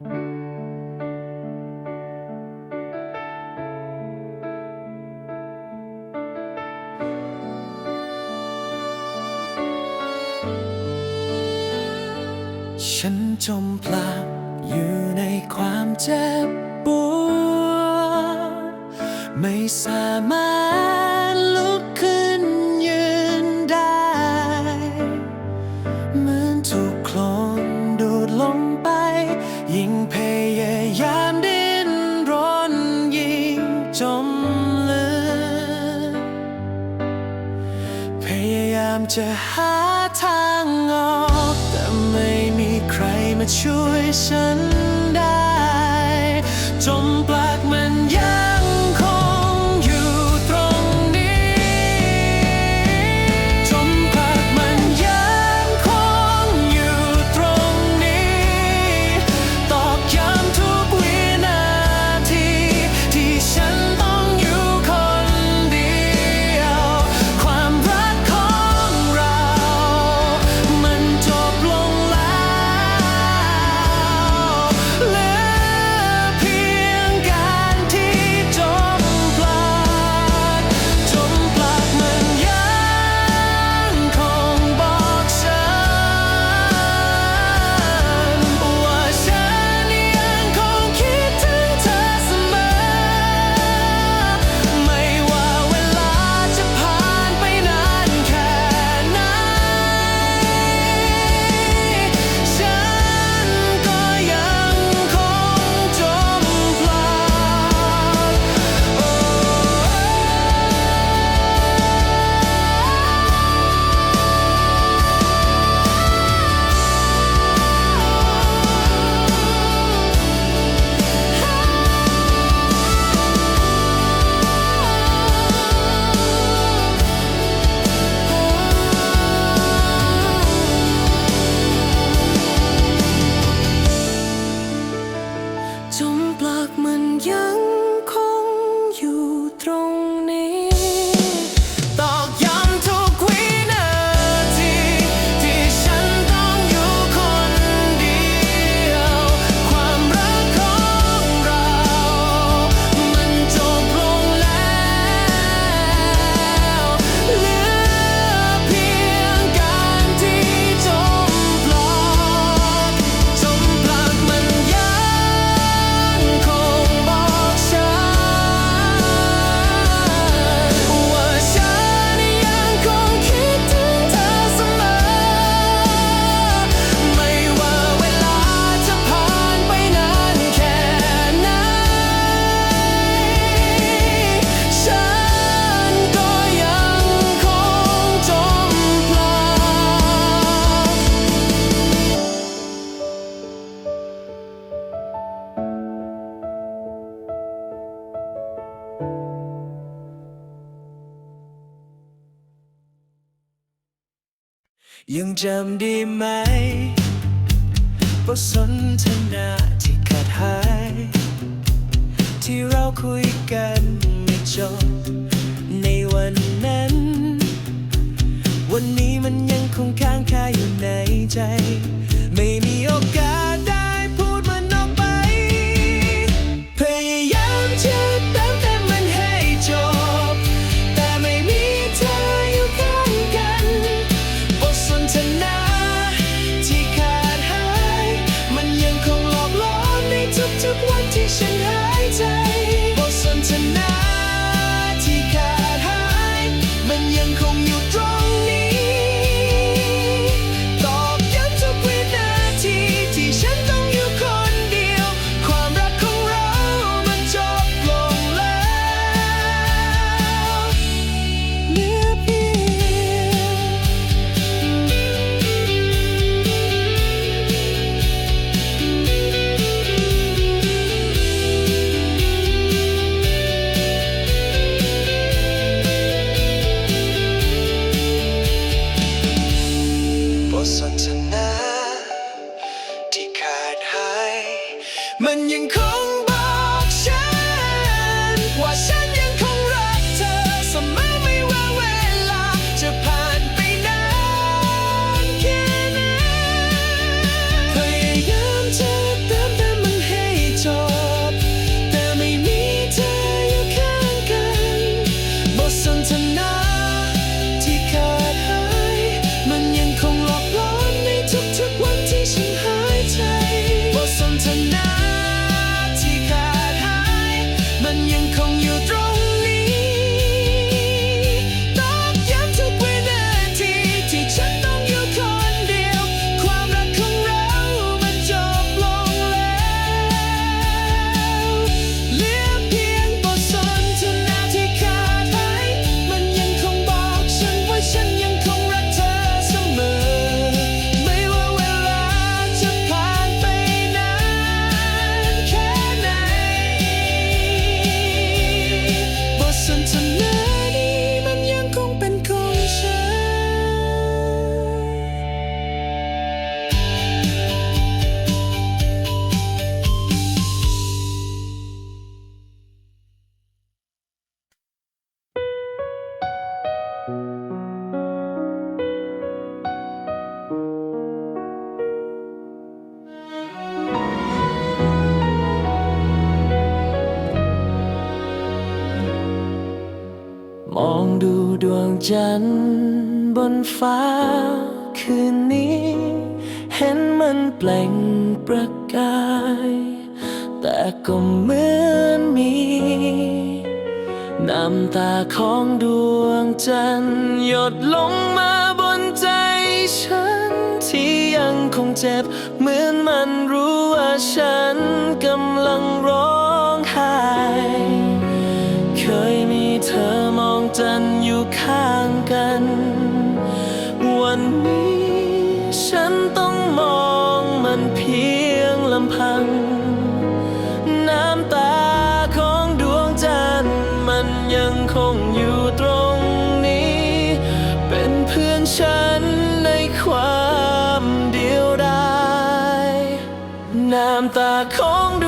ฉันจมพลักอยู่ในความเจ็บปวดไม่สามารถ พยายามจะหาทางออก แต่ไม่มีใครมาช่วยฉันได้ จม ยังจำได้ไหมบทสนทนาที่ขาดหาย ที่เราคุยกันไม่จบในวันนั้น วันนี้มันยังคงค้างคาอยู่ในใจ ไม่มีโอกาสได้ จันทร์บนฟ้าคืนนี้ เห็นมันเปล่งประกาย แต่ก็เหมือนมีน้ำตาของดวงจันทร์หยดลงมาบนใจฉัน ที่ยังคงเจ็บ เหมือนมันรู้ว่าฉันกำลังร้องไห้เคย จันทร์อยู่ข้างกัน วันนี้ฉันต้องมองมันเพียงลำพัง น้ำตาของดวงจันทร์มันยังคงอยู่ตรงนี้ เป็นเพื่อนฉันในความเดียวดาย น้ำตาของดว